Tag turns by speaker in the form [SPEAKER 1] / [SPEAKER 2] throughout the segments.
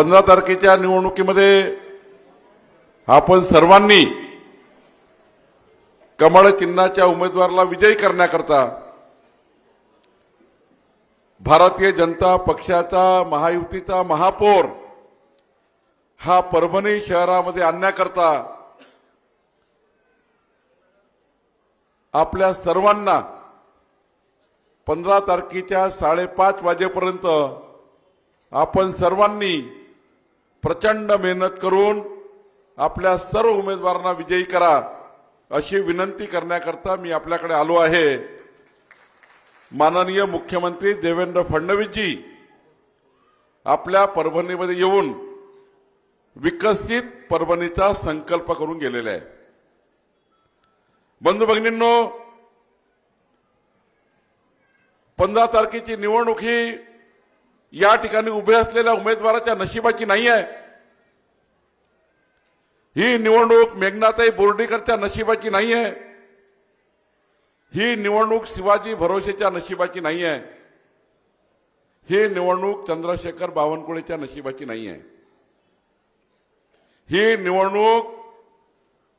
[SPEAKER 1] पंधरा तारखेच्या निवडणुकीमध्ये आपण सर्वांनी कमळ चिन्हाच्या उमेदवाराला विजयी करण्याकरता भारतीय जनता पक्षाचा महायुतीचा महापौर हा परभणी शहरामध्ये आणण्याकरता आपल्या सर्वांना पंधरा तारखेच्या साडेपाच वाजेपर्यंत आपण सर्वांनी प्रचंड मेहनत करून आपल्या सर्व उमेदवारांना विजयी करा अशी विनंती करण्याकरता मी आपल्याकडे आलो आहे. माननीय मुख्यमंत्री देवेंद्र फडणवीसजी आपल्या परभणीमध्ये येऊन विकसित परभणीचा संकल्प करून गेलेला आहे. बंधू भगिनींनो पंधरा तारखेची निवडणूक ही या ठिकाणी उभे असलेल्या उमेदवाराच्या नशिबाची नाही आहे. ही निवडणूक मेघनाताई बोर्डीकरच्या नशिबाची नाही आहे. ही निवडणूक शिवाजी भरोसेच्या नशिबाची नाही आहे. ही निवडणूक चंद्रशेखर बावनकुळेच्या नशिबाची नाही आहे. ही निवडणूक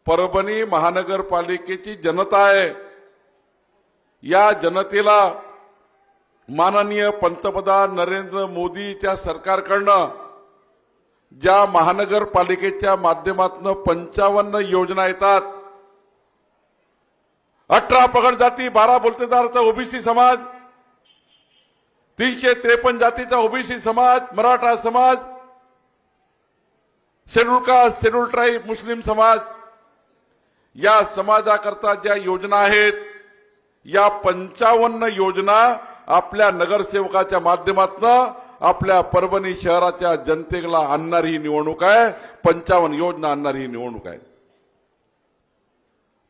[SPEAKER 1] परभणी महानगरपालिकेची जनता आहे. या जनतेला माननीय पंतप्रधान नरेंद्र मोदीच्या सरकारकडनं ज्या महानगरपालिकेच्या माध्यमातून पंचावन्न योजना येतात अठरा पगड जाती बारा बोलतेदारचा ओबीसी समाज तीनशे त्रेपन्न जातीचा ओबीसी समाज मराठा समाज schedule caste schedule tribe Muslim समाज या समाजाकरता ज्या योजना आहेत या पंचावन्न योजना आपल्या नगरसेवकाच्या माध्यमातून आपल्या परभणी शहराच्या जनतेला आणणारी ही निवडणूक आहे पंचावन्न योजना आणणारी ही निवडणूक आहे.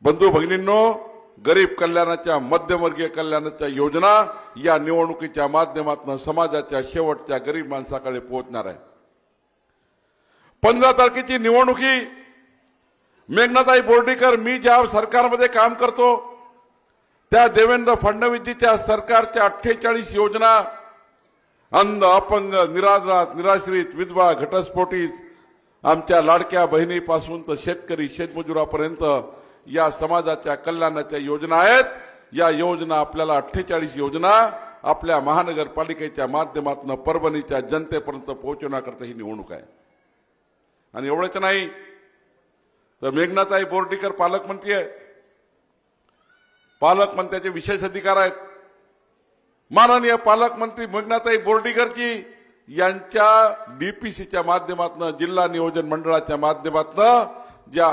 [SPEAKER 1] बंधू भगिनींनो गरीब कल्याणाच्या मध्यमवर्गीय कल्याणाच्या योजना या निवडणुकीच्या माध्यमातून समाजाच्या शेवटच्या गरीब माणसाकडे पोहोचणार आहे. पंधरा तारखेची निवडणुकी मेघनाताई बोर्डीकर मी ज्या सरकारमध्ये काम करतो त्या देवेंद्र फडणवीसजीच्या सरकारच्या अठ्ठेचाळीस योजना अंध अपंग निराधार निराश्रित विधवा घटस्फोटीस आमच्या लाडक्या बहिणीपासून तर शेतकरी शेतमजुरापर्यंत या समाजाच्या कल्याणाच्या योजना आहेत. या योजना आपल्याला अठ्ठेचाळीस योजना आपल्या महानगरपालिकेच्या माध्यमातून परभणीच्या जनतेपर्यंत पोहोचवण्याकरता ही निवडणूक आहे. आणि एवढंच नाही तर मेघनाताई बोर्डीकर पालकमंत्री आहे. पालकमंत्र्याचे विशेष अधिकार आहेत. माननीय पालकमंत्री मेघनाताई बोर्डीकरची यांच्या डीपीसीच्या माध्यमातून जिल्हा नियोजन मंडळाच्या माध्यमातून ज्या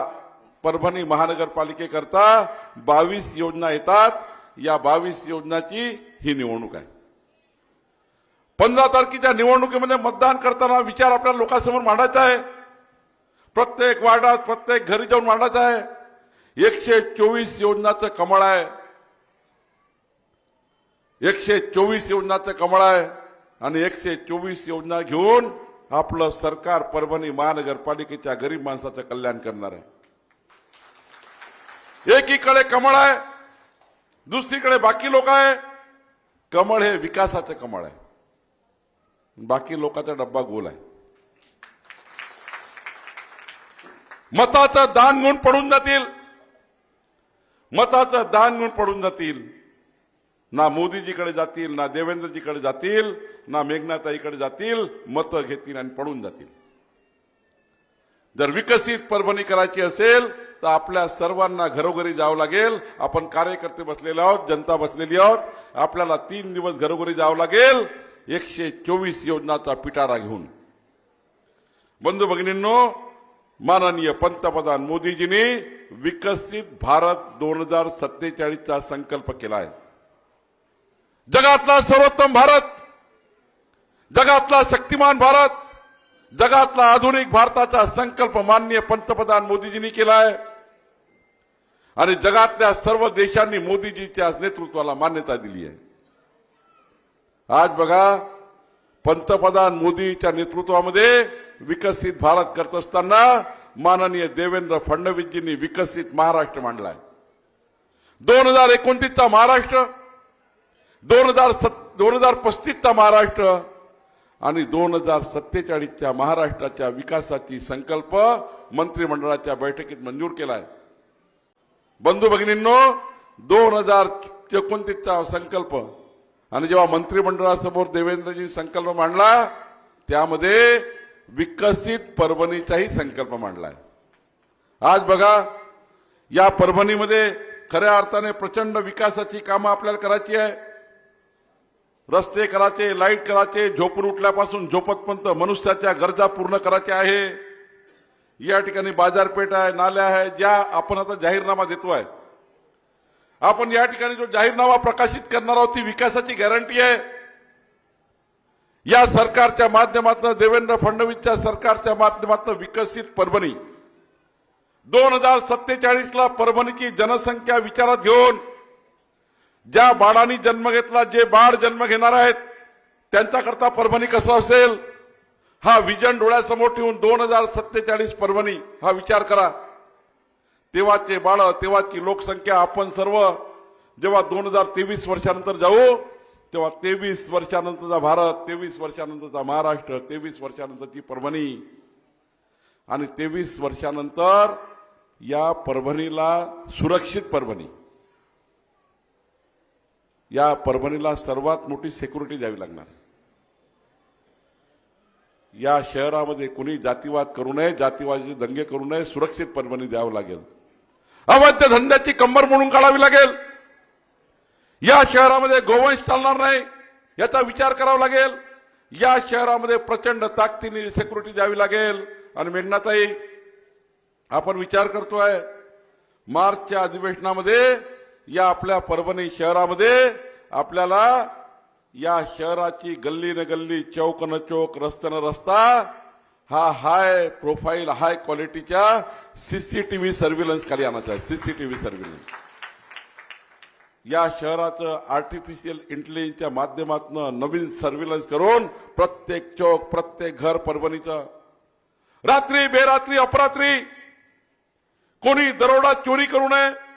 [SPEAKER 1] परभणी महानगरपालिकेकरता बावीस योजना येतात या बावीस योजनाची ही निवडणूक आहे. पंधरा तारखेच्या निवडणुकीमध्ये मतदान करताना विचार आपल्या लोकांसमोर मांडायचा आहे. प्रत्येक वार्डात प्रत्येक घरी जाऊन मांडायचा आहे. एकशे चोवीस योजनाचं कमळ आहे. एकशे चोवीस योजनाचं कमळ आहे. आणि एकशे चोवीस योजना घेऊन आपलं सरकार परभणी महानगरपालिकेच्या गरीब माणसाचं कल्याण करणार आहे. एकीकडे कमळ आहे दुसरीकडे बाकी लोक आहे. कमळ हे विकासाचं कमळ आहे. बाकी लोकांचा डब्बा गोल आहे. मताचं दान घेऊन पडून जातील. मताचं दान घेऊन पडून जातील. ना मोदीजीकडे जातील ना देवेंद्रजीकडे जातील ना मेघनाताईकडे जातील मतं घेतील आणि पडून जातील. जर विकसित परभणी करायची असेल तर आपल्या सर्वांना घरोघरी जावं लागेल. आपण कार्यकर्ते बसलेले आहोत जनता बसलेली आहोत. आपल्याला तीन दिवस घरोघरी जावं लागेल. एकशे चोवीस योजनाचा पिटारा घेऊन. बंधू भगिनींनो माननीय पंतप्रधान मोदीजींनी विकसित भारत दोन हजार सत्तेचाळीसचा संकल्प केला आहे जगातला सर्वोत्तम भारत जगातला शक्तिमान भारत जगातला आधुनिक भारताचा संकल्प माननीय पंतप्रधान मोदीजींनी केला आहे आणि जगातल्या सर्व देशांनी मोदीजीच्या नेतृत्वाला मान्यता दिली आहे. आज बघा पंतप्रधान मोदीच्या नेतृत्वामध्ये विकसित भारत करत असताना माननीय देवेंद्र फडणवीसजींनी विकसित महाराष्ट्र मांडलाय. दोन हजार एकोणतीसचा महाराष्ट्र दोन हजार दोन हजार पस्तीसचा महाराष्ट्र आणि दोन हजार सत्तेचाळीसच्या महाराष्ट्राच्या विकासाची संकल्प मंत्रिमंडळाच्या बैठकीत मंजूर केलाय. बंधू भगिनींनो दोन हजार एकोणतीसचा संकल्प आणि जेव्हा मंत्रिमंडळासमोर देवेंद्रजी संकल्प मांडला त्यामध्ये विकसित परभणीचाही संकल्प मांडलाय. आज बघा या परभणीमध्ये खऱ्या अर्थाने प्रचंड विकासाची कामं आपल्याला करायची आहे. रस्ते करायचे लाइट करायचे झोपून उठल्यापासून झोपतपर्यंत मनुष्याच्या गरजा पूर्ण करायच्या आहे. या ठिकाणी बाजारपेठ आहे नाल्या आहे ज्या आपण आता जाहीरनामा देतोय. आपण या ठिकाणी जो जाहीरनामा प्रकाशित करणार आहोत ती विकासाची गॅरंटी आहे. या सरकारच्या माध्यमातून देवेंद्र फडणवीसच्या सरकारच्या माध्यमातून विकसित परभणी. दोन हजार सत्तेचाळीसला परभणीची जनसंख्या विचारात घेऊन ज्या बाळांनी जन्म घेतला जे बाळ जन्म घेणार आहेत त्यांच्याकरता परभणी कसं असेल? हा विजन डोळ्यासमोर ठेवून दोन हजार सत्तेचाळीस परभणी हा विचार करा. तेव्हाचे बाळ तेव्हाची लोकसंख्या आपण सर्व जेव्हा दोन हजार तेवीस वर्षानंतर जाऊ तेव्हा तेवीस वर्षानंतरचा भारत तेवीस वर्षानंतरचा महाराष्ट्र तेवीस वर्षानंतरची परभणी. आणि तेवीस वर्षानंतर या परभणीला सुरक्षित परभणी. या परभणीला सर्वात मोठी सेक्युरिटी द्यावी लागणार. या शहरामध्ये कुणी जातीवाद करू नये जातीवादाचे दंगे करू नये सुरक्षित परभणी द्यावं लागेल. अवैध धंद्याची कंबर म्हणून काढावी लागेल. या शहरामध्ये गोवंश चालणार नाही याचा विचार करावा लागेल. या शहरामध्ये प्रचंड ताकदीने सेक्युरिटी द्यावी लागेल. आणि मेघनाताई आपण विचार करतोय मार्चच्या अधिवेशनामध्ये या आपल्या परभणी शहरामध्ये आपल्याला या शहराची गल्ली न गल्ली चौक न चौक रस्त्यानं न रस्ता हा हाय प्रोफाईल हाय क्वालिटीच्या सीसीटीव्ही सर्व्हिलन्स खाली आणायचा आहे. सीसीटीव्ही सर्व्हिलन्स या शहराचं आर्टिफिशियल इंटेलिजन्सच्या माध्यमातून नवीन सर्व्हिलन्स करून प्रत्येक चौक प्रत्येक घर परभणीचं. रात्री बेरात्री अपरात्री कोणी दरोडा चोरी करू नये.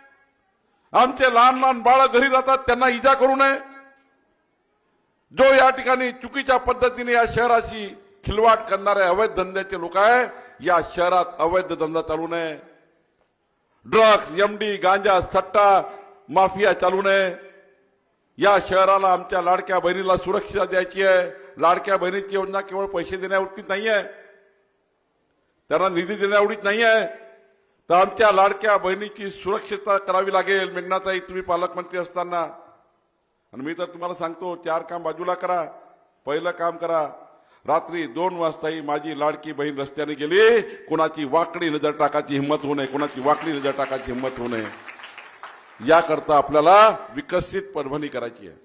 [SPEAKER 1] आमचे लहान लहान बाळ घरी राहतात त्यांना इजा करू नये. जो या ठिकाणी चुकीच्या पद्धतीने या शहराशी खिलवाट करणारे अवैध धंद्याचे लोक आहे या शहरात अवैध धंदा चालू नये. ड्रग्ज एमडी गांजा सट्टा माफिया चालू नये. या शहराला आमच्या लाडक्या बहिणीला सुरक्षा द्यायची आहे. लाडक्या बहिणीची योजना केवळ पैसे देण्यावरतीच नाही आहे त्यांना निधी देण्याएवढीच नाही आहे तर आमच्या लाडक्या बहिणीची सुरक्षितता करावी लागेल. मेघनाताई तुम्ही पालकमंत्री असताना. आणि मी तर तुम्हाला सांगतो चार काम बाजूला करा पहिलं काम करा. रात्री दोन वाजताही माझी लाडकी बहीण रस्त्याने गेली. कोणाची वाकडी नजर टाकायची हिंमत होऊ नये कोणाची वाकडी नजर टाकायची हिंमत होऊ नये. याकरता आपल्याला विकसित परभणी करायची आहे.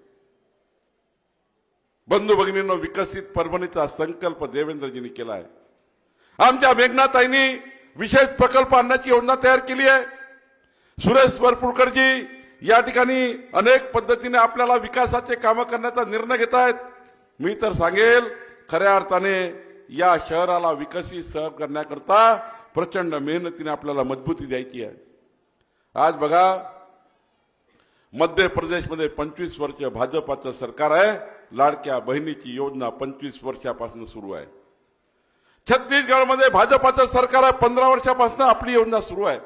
[SPEAKER 1] बंधू भगिनींनो विकसित परभणीचा संकल्प देवेंद्रजींनी केला आहे आमच्या मेघनाताईंनी विशेष प्रकल्प आणण्याची योजना तयार केली आहे. सुरेश वरपुडकरजी या ठिकाणी अनेक पद्धतीने आपल्याला विकासाचे कामं करण्याचा निर्णय घेत आहेत. मी तर सांगेल खऱ्या अर्थाने या शहराला विकसित सहभ करण्याकरता प्रचंड मेहनतीने आपल्याला मजबूती द्यायची आहे. आज बघा मध्य प्रदेशमध्ये पंचवीस वर्ष भाजपाचं सरकार आहे. लाडक्या बहिणीची योजना पंचवीस वर्षापासून सुरू आहे. छत्तीसगडमध्ये भाजपाचं सरकार आहे पंधरा वर्षापासून आपली योजना सुरू आहे.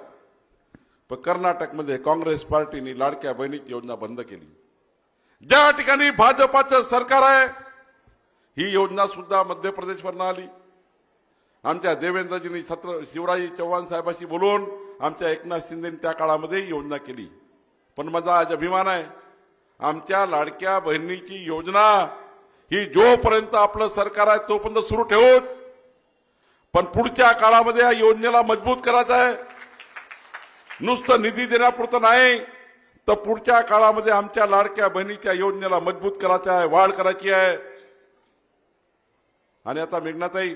[SPEAKER 1] पण कर्नाटकमध्ये काँग्रेस पार्टीने लाडक्या बहिणीची योजना बंद केली. ज्या ठिकाणी भाजपाचं सरकार आहे ही योजना सुद्धा मध्य प्रदेशवरनं आली. आमच्या देवेंद्रजींनी छत्र शिवराजी चव्हाण साहेबांशी बोलून आमच्या एकनाथ शिंदेनी त्या काळामध्ये योजना केली. पण माझा आज अभिमान आहे आमच्या लाडक्या बहिणीची योजना ही जोपर्यंत आपलं सरकार आहे तोपर्यंत सुरू ठेवून पण पुढच्या काळामध्ये या योजनेला मजबूत करायचं आहे. नुसतं निधी देण्यापुरतं नाही तर पुढच्या काळामध्ये आमच्या लाडक्या बहिणीच्या योजनेला मजबूत करायचं आहे वाढ करायची आहे. आणि आता मेघनाताई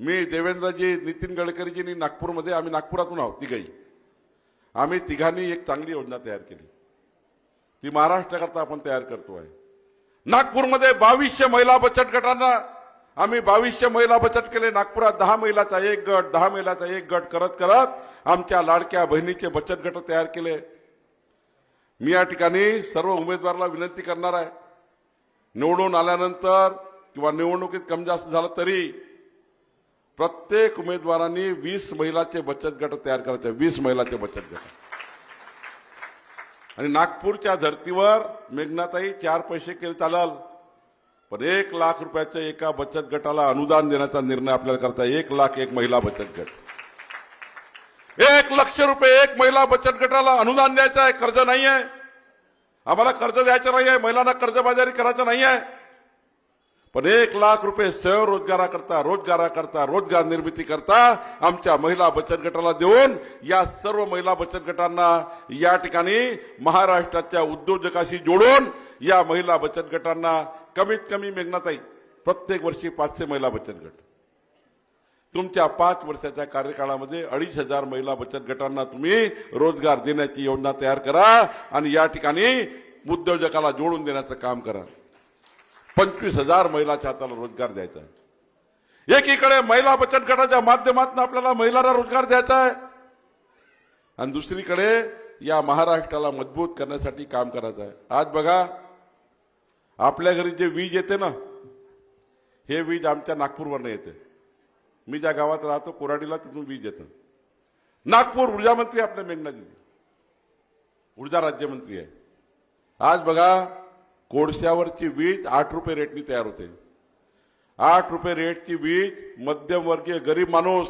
[SPEAKER 1] मी देवेंद्रजी नितीन गडकरीजींनी नागपूरमध्ये आम्ही नागपुरातून आहोत तिघही. आम्ही तिघांनी एक चांगली योजना तयार केली. ती महाराष्ट्राकरता आपण तयार करतो आहे नागपूरमध्ये बावीसशे महिला बचत गटांना आम्ही बावीसशे महिला बचत केले. नागपुरात दहा महिलाचा एक गट दहा महिलाचा एक गट करत करत आमच्या लाडक्या बहिणीचे बचत गट तयार केले. मी या ठिकाणी सर्व उमेदवाराला विनंती करणार आहे. निवडून आल्यानंतर किंवा निवडणुकीत कमी जास्त झालं तरी प्रत्येक उमेदवारांनी वीस महिलाचे बचत गट तयार करायचे. वीस महिलाचे बचत गट. आणि नागपूरच्या धर्तीवर मेघनाताई चार पैसे केले चालाल. पण एक लाख रुपयाच्या एका बचत गटाला अनुदान देण्याचा निर्णय आपल्याला करता एक लाख एक महिला बचत गट. एक लक्ष रुपये एक महिला बचत गटाला अनुदान द्यायचं आहे कर्ज नाही आहे आम्हाला कर्ज द्यायचं नाही आहे महिलांना कर्जबाजारी करायचं नाही आहे पण एक लाख रुपये स्वयंरोजगाराकरता रोजगाराकरता रोजगार निर्मिती करता आमच्या महिला बचत गटाला देऊन या सर्व महिला बचत गटांना या ठिकाणी महाराष्ट्राच्या उद्योजकाशी जोडून या महिला बचत गटांना कमीत कमी मेघनाताई प्रत्येक वर्षी पाचशे महिला बचत गट. तुमच्या पाच वर्षाच्या कार्यकाळामध्ये अडीच हजार महिला बचत गटांना तुम्ही रोजगार देण्याची योजना तयार करा आणि या ठिकाणी उद्योजकाला जोडून देण्याचं काम करा. पंचवीस हजार महिलाच्या हाताला रोजगार द्यायचा आहे. एकीकडे महिला बचत गटाच्या माध्यमातून आपल्याला महिलांना रोजगार द्यायचा आहे. आणि दुसरीकडे या महाराष्ट्राला मजबूत करण्यासाठी काम करायचं आहे. आज बघा आपल्या घरी जे वीज येते ना हे वीज आमच्या नागपूरवरनं येते. मी ज्या गावात राहतो कोराडीला तिथून वीज येतं. नागपूर ऊर्जा मंत्री आपल्या मेघना दिली ऊर्जा राज्यमंत्री आहे. आज बघा कोळश्यावरची वीज आठ रुपये रेटनी तयार होते. आठ रुपये रेटची वीज मध्यमवर्गीय गरीब माणूस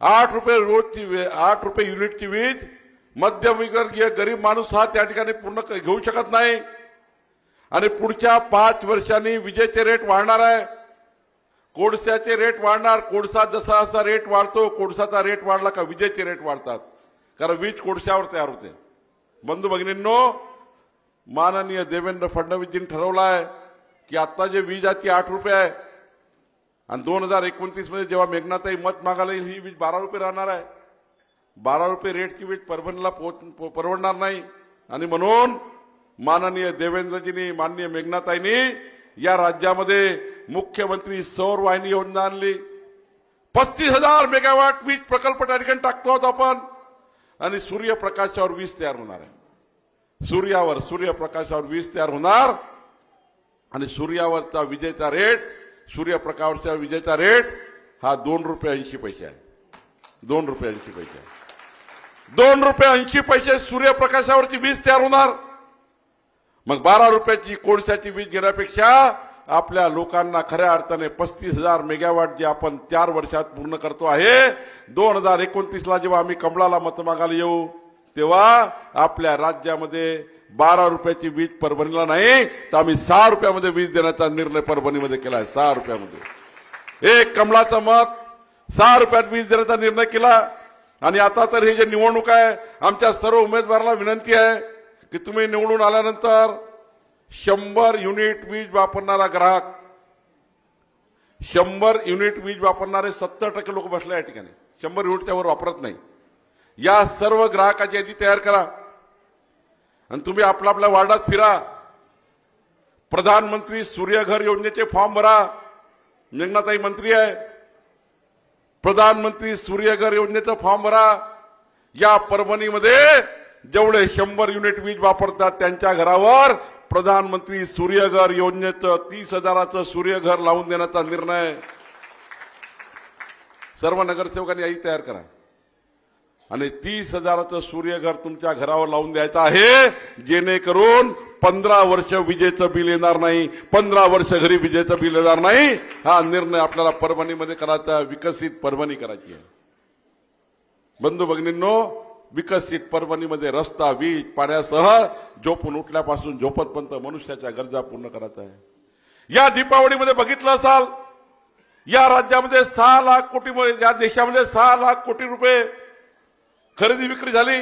[SPEAKER 1] आठ रुपये रोजची आठ रुपये युनिटची वीज मध्यमवर्गीय गरीब माणूस हा त्या ठिकाणी पूर्ण घेऊ शकत नाही. आणि पुढच्या पाच वर्षांनी विजेचे रेट वाढणार आहे. कोळशाचे रेट वाढणार कोळसा जसा जसा रेट वाढतो कोळसाचा रेट वाढला का विजेचे रेट वाढतात. कारण वीज कोळशावर तयार होते. बंधू भगिनींनो माननीय देवेंद्र फडणवीसजींनी ठरवलं आहे की आता जे वीज आहे ती आठ रुपये आहे आणि दोन हजार एकोणतीसमध्ये जेव्हा मेघनाताई मत मागायला येईल ही वीज बारा रुपये राहणार आहे. बारा रुपये रेटची वीज परभणीला पोहोच प- परवडणार नाही. आणि म्हणून माननीय देवेंद्रजींनी माननीय मेघनाताईंनी या राज्यामध्ये मुख्यमंत्री सौर वाहिनी योजना आणली. पस्तीस हजार मेगावॅट वीज प्रकल्प त्या ठिकाणी टाकतो आहोत आपण. आणि सूर्यप्रकाशावर वीज तयार होणार आहे. सूर्यावर सूर्यप्रकाशावर वीज तयार होणार. आणि सूर्यावरचा विजेचा रेट सूर्यप्रकाशच्या विजेचा रेट हा दोन रुपये ऐंशी पैसे आहे. दोन रुपये ऐंशी पैसे आहे. दोन रुपये ऐंशी पैसे सूर्यप्रकाशावरची वीज तयार होणार. मग बारा रुपयाची कोळशाची वीज घेण्यापेक्षा आपल्या लोकांना खऱ्या अर्थाने पस्तीस हजार मेगावॅट जे आपण चार वर्षात पूर्ण करतो आहे दोन हजार एकोणतीसला जेव्हा आम्ही कमळाला मत मागायला येऊ तेव्हा आपल्या राज्यामध्ये बारा रुपयाची वीज परभणीला नाही तर आम्ही सहा रुपयामध्ये वीज देण्याचा निर्णय परभणीमध्ये केला आहे सहा रुपयामध्ये. एक कमळाचं मत सहा रुपयात वीज देण्याचा निर्णय केला आणि आता तर हे जे निवडणूक आहे आमच्या सर्व उमेदवाराला विनंती आहे की तुम्ही निवडून आल्यानंतर शंभर युनिट वीज वापरणारा ग्राहक शंभर युनिट वीज वापरणारे सत्तर टक्के लोक बसले या ठिकाणी. शंभर युनिटच्या वर वापरत नाही. या सर्व ग्राहकाची यादी तयार करा. आणि तुम्ही आपल्या आपल्या वार्डात फिरा. प्रधानमंत्री सूर्यघर योजनेचे फॉर्म भरा. मेघनाताई मंत्री आहे. प्रधानमंत्री सूर्यघर योजनेचा फॉर्म भरा. या परभणीमध्ये जेवढे शंभर युनिट वीज वापरतात त्यांच्या घरावर प्रधानमंत्री सूर्यघर योजनेचं तीस हजाराचं सूर्यघर लावून देण्याचा निर्णय. सर्व नगरसेवकांनी यादी तयार करा. आणि तीस हजाराचं सूर्यघर तुमच्या घरावर लावून द्यायचं आहे जेणेकरून पंधरा वर्ष विजेचं बिल येणार नाही पंधरा वर्ष घरी विजेचं बिल येणार नाही. हा निर्णय आपल्याला परभणीमध्ये करायचा विकसित परभणी करायची आहे. बंधू भगिनींनो विकसित परभणीमध्ये रस्ता वीज पाण्यासह झोपून उठल्यापासून झोपतपर्यंत मनुष्याच्या गरजा पूर्ण करायचा आहे. या दीपावलीमध्ये बघितलं असाल या राज्यामध्ये सहा लाख कोटी या देशामध्ये सहा लाख कोटी रुपये खरेदी विक्री झाली.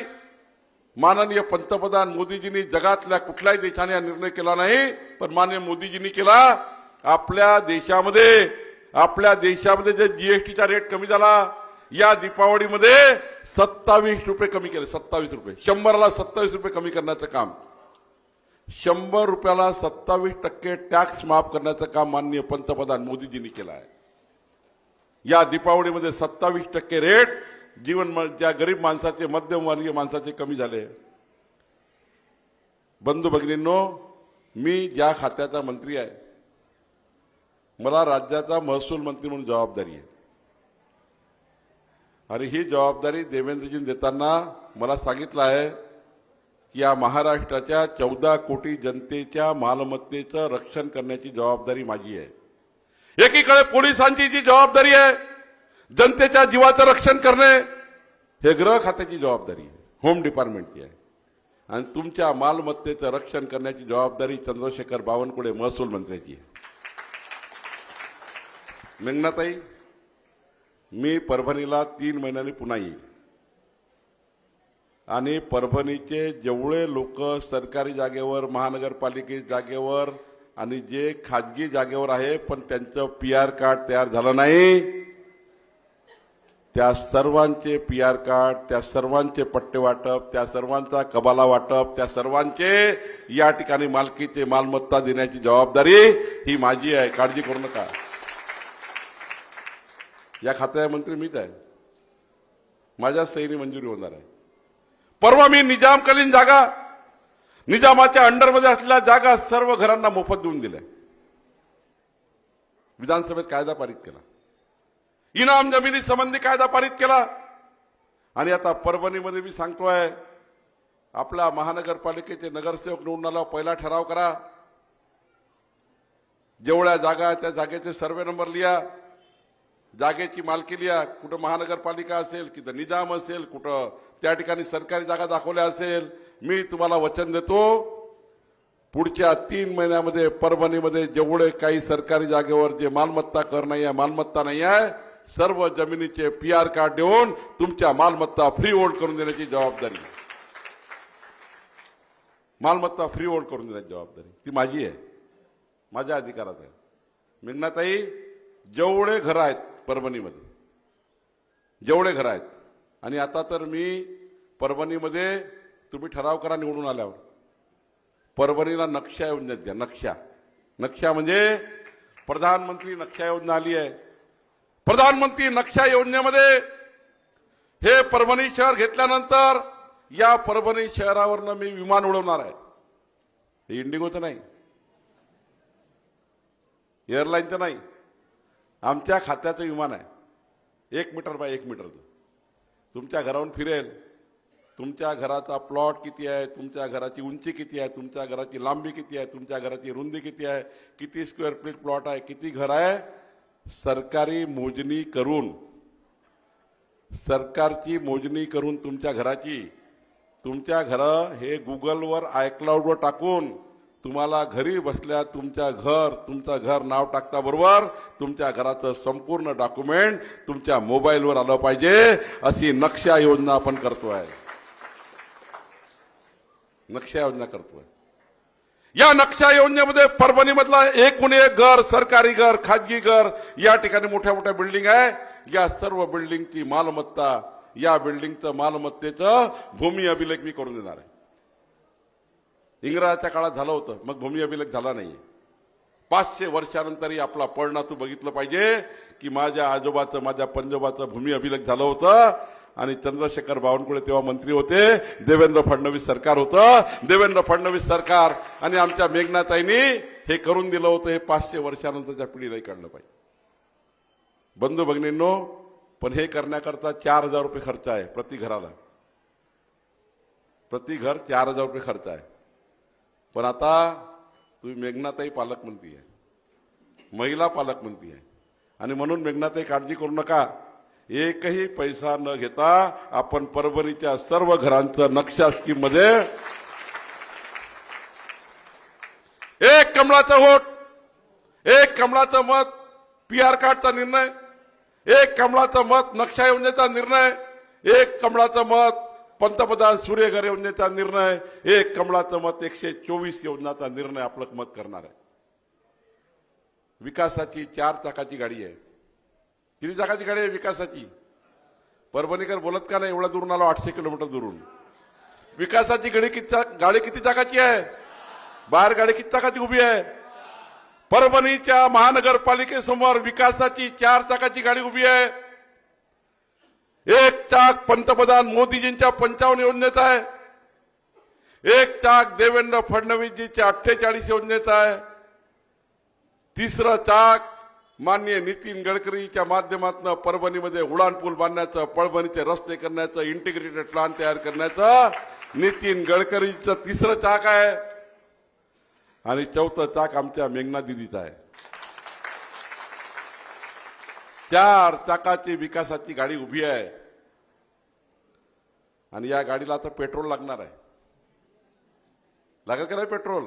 [SPEAKER 1] माननीय पंतप्रधान मोदीजींनी जगातल्या कुठल्याही देशाने हा निर्णय केला नाही पण माननीय मोदीजींनी केला. आपल्या देशामध्ये आपल्या देशामध्ये जे जीएसटीचा रेट कमी झाला या दीपावलीमध्ये सत्तावीस रुपये कमी केले सत्तावीस रुपये. शंभरला सत्तावीस रुपये कमी करण्याचं काम. शंभर रुपयाला सत्तावीस टक्के टॅक्स माफ करण्याचं काम माननीय पंतप्रधान मोदीजींनी केलं आहे. या दीपावलीमध्ये सत्तावीस टक्के रेट जीवन ज्या गरीब माणसाचे मध्यमवर्गीय माणसाचे कमी झाले. बंधू भगिनींनो मी ज्या खात्याचा मंत्री आहे मला राज्याचा महसूल मंत्री म्हणून जबाबदारी आहे. आणि ही जबाबदारी देवेंद्रजी देताना मला सांगितलं आहे की या महाराष्ट्राच्या चौदा कोटी जनतेच्या मालमत्तेचं रक्षण करण्याची जबाबदारी माझी आहे. एकीकडे पोलिसांची जी जबाबदारी आहे जनतेच्या जीवाचं रक्षण करणे हे गृह खात्याची जबाबदारी आहे होम डिपार्टमेंटची आहे. आणि तुमच्या मालमत्तेचं रक्षण करण्याची जबाबदारी चंद्रशेखर बावनकुळे महसूल मंत्र्याची आहे. मेघनाताई मी परभणीला तीन महिन्यांनी पुन्हा येईल आणि परभणीचे जेवढे लोक सरकारी जागेवर महानगरपालिके जागेवर आणि जे खाजगी जागेवर आहे पण त्यांचं पी आर कार्ड तयार झालं नाही त्या सर्वांचे पी आर कार्ड त्या सर्वांचे पट्टे वाटप त्या सर्वांचा कबाला वाटप त्या सर्वांचे या ठिकाणी मालकीचे मालमत्ता देण्याची जबाबदारी ही माझी आहे. काळजी करू नका. या खात्याचे मंत्री मीच आहे. माझ्या सहीने मंजुरी होणार आहे. परवा मी निजामकालीन जागा निजामाच्या अंडरमध्ये असलेल्या जागा सर्व घरांना मोफत देऊन दिल्या. विधानसभेत कायदा पारित केला. इनाम जमिनी संबंधी कायदा पारित केला. आणि आता परभणीमध्ये मी सांगतोय आपल्या महानगरपालिकेचे नगरसेवक निवडून आला पहिला ठराव करा. जेवढ्या जागा त्या जागेचे सर्वे नंबर लिहा. जागेची मालकी कुठं महानगरपालिका असेल कुठं निजाम असेल कुठं त्या ठिकाणी सरकारी जागा दाखवल्या असेल मी तुम्हाला वचन देतो. पुढच्या तीन महिन्यामध्ये परभणीमध्ये जेवढे काही सरकारी जागेवर जे मालमत्ता कर नाही आहे मालमत्ता नाही आहे सर्व जमिनीचे पी आर कार्ड देऊन तुमच्या मालमत्ता फ्री होल्ड करून देण्याची जबाबदारी मालमत्ता फ्री होल्ड करून देण्याची जबाबदारी ती माझी आहे. माझ्या अधिकारात आहे. मेघनाताई जेवढे घरं आहेत परभणीमध्ये. जेवढे घरं आहेत. आणि आता तर मी परभणीमध्ये तुम्ही ठराव करा निवडून आल्यावर. परभणीला नक्षा योजनेत द्या नक्षा. नक्षा म्हणजे प्रधानमंत्री नक्षा योजना आली आहे. प्रधानमंत्री नक्षा योजनेमध्ये हे परभणी शहर घेतल्यानंतर या परभणी शहरावरनं मी विमान उडवणार आहे. हे इंडिगोचं नाही. एअरलाईनचं नाही. आमच्या खात्याचं विमान आहे. एक मीटर बाय एक मीटरचं तुमच्या घराहून फिरेल. तुमच्या घराचा प्लॉट किती आहे? तुमच्या घराची उंची किती आहे? तुमच्या घराची लांबी किती आहे? तुमच्या घराची रुंदी किती आहे? किती स्क्वेअर फीट प्लॉट आहे? किती घर आहे? सरकारी मोजणी करून सरकारची मोजणी करून तुमच्या घराची तुमच्या घरं हे गुगलवर आयक्लाउडवर टाकून तुम्हाला घरी बसल्या तुमच्या घर तुमचं घर नाव टाकता बरोबर तुमच्या घराचं संपूर्ण डॉक्युमेंट तुमच्या मोबाईलवर आलं पाहिजे अशी नक्षा योजना आपण करतोय. नक्षा योजना करतोय. या नक्षा योजनेमध्ये परभणीमधला एकूण एक घर सरकारी घर खाजगी घर या ठिकाणी मोठ्या मोठ्या बिल्डिंग आहे. या सर्व बिल्डिंगची मालमत्ता या बिल्डिंगचं मालमत्तेचं भूमी अभिलेख मी करून देणार आहे. इंग्रजाच्या काळात झालं होतं. मग भूमी अभिलेख झाला नाही पाचशे वर्षानंतरही आपला पळणा तू बघितलं पाहिजे की माझ्या आजोबाचं माझ्या पंजोबाचं भूमी अभिलेख झालं होतं आणि चंद्रशेखर बावनकुळे तेव्हा मंत्री होते देवेंद्र फडणवीस सरकार होतं. देवेंद्र फडणवीस सरकार आणि आमच्या मेघनाताईंनी हे करून दिलं होतं हे पाचशे वर्षानंतरच्या पिढीलाही काढलं पाहिजे. बंधू भगिनींनो पण हे करण्याकरता चार हजार रुपये खर्च आहे प्रति घराला. प्रति घर चार हजार रुपये खर्च आहे. पण आता तुम्ही मेघनाताई पालकमंत्री आहे महिला पालकमंत्री आहे आणि म्हणून मेघनाताई काळजी करू नका. एकही पैसा न घेता आपण परभणीच्या सर्व घरांचं नक्षा स्कीममध्ये एक कमळाचं वोट एक कमळाचं मत पी आर कार्डचा निर्णय एक कमळाचं मत नक्षा योजनेचा निर्णय एक कमळाचं मत पंतप्रधान सूर्यघर योजनेचा निर्णय एक कमळाचं मत एकशे चोवीस योजनाचा निर्णय आपलं मत करणार आहे. विकासाची चार चाकाची गाडी आहे. किती चाकाची गाडी आहे विकासाची? परभणीकर बोलत का नाही एवढा दुरून आलो आठशे किलोमीटर दुरून? विकासाची गाडी किती गाडी किती चाकाची आहे? बाहेर गाडी किती चाकाची उभी आहे? परभणीच्या महानगरपालिकेसमोर विकासाची चार चाकाची गाडी उभी आहे. एक चाक पंतप्रधान मोदीजींच्या पंचावन्न योजनेचा आहे. एक चाक देवेंद्र फडणवीसजीच्या अठ्ठेचाळीस योजनेचा आहे. तिसरं चाक माननीय नितीन गडकरीच्या माध्यमातून परभणीमध्ये उडाणपूल बांधण्याचं परभणीचे रस्ते करण्याचं इंटिग्रेटेड प्लान तयार करण्याचं नितीन गडकरीचं तिसरं चाक आहे. आणि चौथं चाक आमच्या मेघना दिदीचं आहे. चार चाकाची विकासाची गाडी उभी आहे. आणि या गाडीला आता पेट्रोल लागणार आहे. लागेल का नाही पेट्रोल?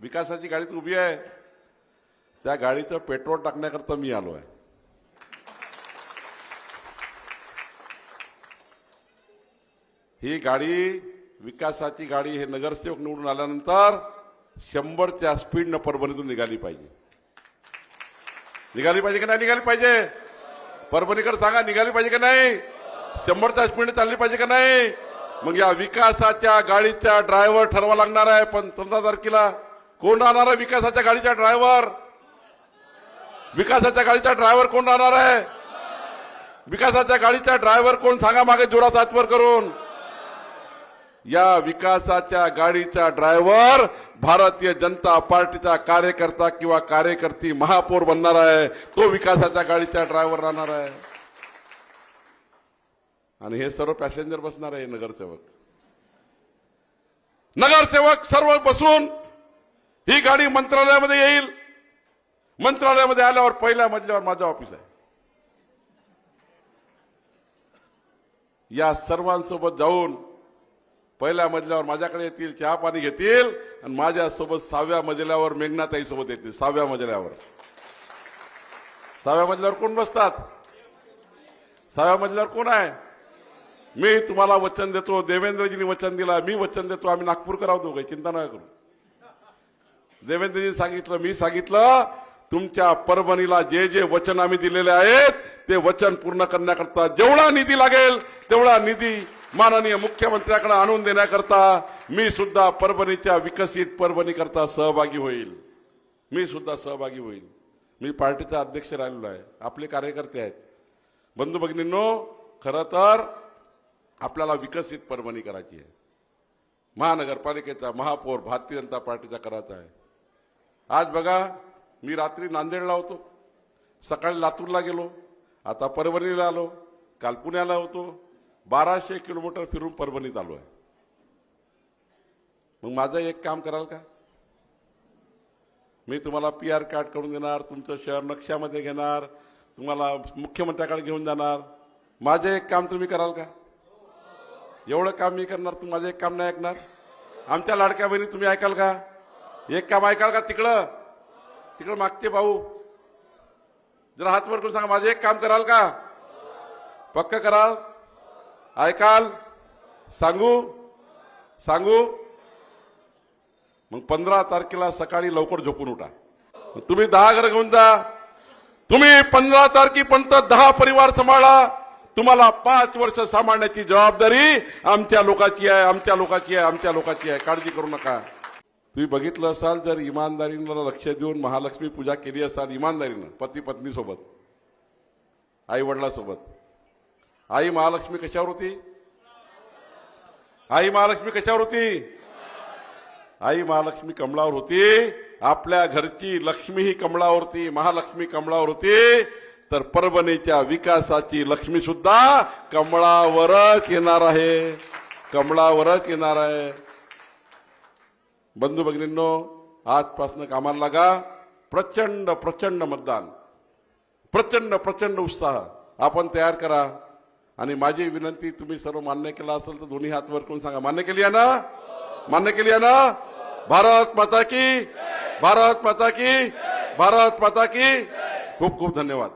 [SPEAKER 1] विकासाची गाडी तर उभी आहे. त्या गाडीचं पेट्रोल टाकण्याकरता मी आलो आहे. ही गाडी विकासाची गाडी हे नगरसेवक निवडून आल्यानंतर शंभरच्या स्पीडनं परभणीतून निघाली पाहिजे. निघाली पाहिजे की नाही निघाली पाहिजे? परभणीकडे सांगा निघाली पाहिजे का नाही? शंभर तास स्पीडने चालली पाहिजे का नाही? मग या विकासाच्या गाडीचा ड्रायव्हर ठरवा लागणार आहे पण पंधरा तारखेला कोण राहणार आहे विकासाच्या गाडीचा ड्रायव्हर विकासाच्या गाडीचा ड्रायव्हर कोण राहणार आहे? विकासाच्या गाडीचा ड्रायव्हर कोण? सांगा मागे जोरात सातवर करून. या विकासाच्या गाडीचा ड्रायव्हर भारतीय जनता पार्टीचा कार्यकर्ता किंवा कार्यकर्ती महापौर बनणार आहे. तो विकासाच्या गाडीचा ड्रायव्हर राहणार आहे. आणि हे सर्व पॅसेंजर बसणार आहे नगरसेवक. नगरसेवक सर्व बसून ही गाडी मंत्रालयामध्ये येईल. मंत्रालयामध्ये आल्यावर पहिल्या मजल्यावर माझं ऑफिस आहे. या सर्वांसोबत जाऊन पहिल्या मजल्यावर माझ्याकडे येतील चहा पाणी घेतील आणि माझ्यासोबत सहाव्या मजल्यावर मेघनाताई सोबत येतील सहाव्या मजल्यावर. सहाव्या मजल्यावर कोण बसतात? सहाव्या मजल्यावर कोण आहे? मी तुम्हाला वचन देतो देवेंद्रजींनी वचन दिला मी वचन देतो आम्ही नागपूरकर आहोत काही चिंता नका करू. देवेंद्रजी सांगितलं मी सांगितलं तुमच्या परभणीला जे जे वचन आम्ही दिलेले आहेत ते वचन पूर्ण करण्याकरता जेवढा निधी लागेल तेवढा निधी माननीय मुख्यमंत्र्याकडे आणून देण्याकरता मी सुद्धा परभणीच्या विकसित परभणी करता सहभागी होईल. मी सुद्धा सहभागी होईल. मी पार्टीचा अध्यक्ष राहिलेलो आहे. आपले कार्यकर्ते आहेत. बंधू भगिनींनो खरं तर आपल्याला विकसित परभणी करायची आहे. महानगरपालिकेचा महापौर भारतीय जनता पार्टीचा करायचा आहे. आज बघा मी रात्री नांदेडला होतो. सकाळी लातूरला गेलो. आता परभणीला आलो. काल पुण्याला होतो. बाराशे किलोमीटर फिरून परभणीत आलो आहे. मग माझं एक काम कराल का? मी तुम्हाला पी आर कार्ड करून देणार तुमचं शहर नक्षामध्ये घेणार तुम्हाला मुख्यमंत्र्याकडे घेऊन जाणार. माझं एक काम तुम्ही कराल का? एवढं काम मी करणार तुम्ही माझं एक काम नाही ऐकणार? आमच्या लाडक्या बहिणी तुम्ही ऐकाल का? एक काम ऐकाल का तिकडं? तिकडं मागते भाऊ. जरा हात वर करून सांगा माझं एक काम कराल का? पक्क कराल? ऐकाल सांगू? सांगू? मग पंधरा तारखेला सकाळी लवकर झोपून उठा. तुम्ही दहा घर घेऊन जा. तुम्ही पंधरा तारखेपर्यंत दहा परिवार सांभाळा. तुम्हाला पाच वर्ष सांभाळण्याची जबाबदारी आमच्या लोकांची आहे आमच्या लोकांची आहे आमच्या लोकांची आहे. काळजी करू नका. तुम्ही बघितलं असाल जर इमानदारीनं लक्ष देऊन महालक्ष्मी पूजा केली असाल इमानदारीनं पती पत्नीसोबत आई वडिलासोबत आई महालक्ष्मी कशावर होती? आई महालक्ष्मी कशावर होती? आई महालक्ष्मी कमळावर होती. आपल्या घरची लक्ष्मी ही कमळावरती महालक्ष्मी कमळावर होती. तर परभणीच्या विकासाची लक्ष्मी सुद्धा कमळावरच येणार आहे. कमळावरच येणार आहे. बंधू भगिनींनो आजपासून कामाला लागा. प्रचंड प्रचंड मतदान. प्रचंड प्रचंड उत्साह. आपण तयार करा. आणि माझी विनंती तुम्ही सर्व मान्य केला असेल तर दोन्ही हात वर करून सांगा. मान्य केली आहे ना? मान्य केली आहे ना? भारत माता की भारत माता की भारत माता की खूप खूप धन्यवाद.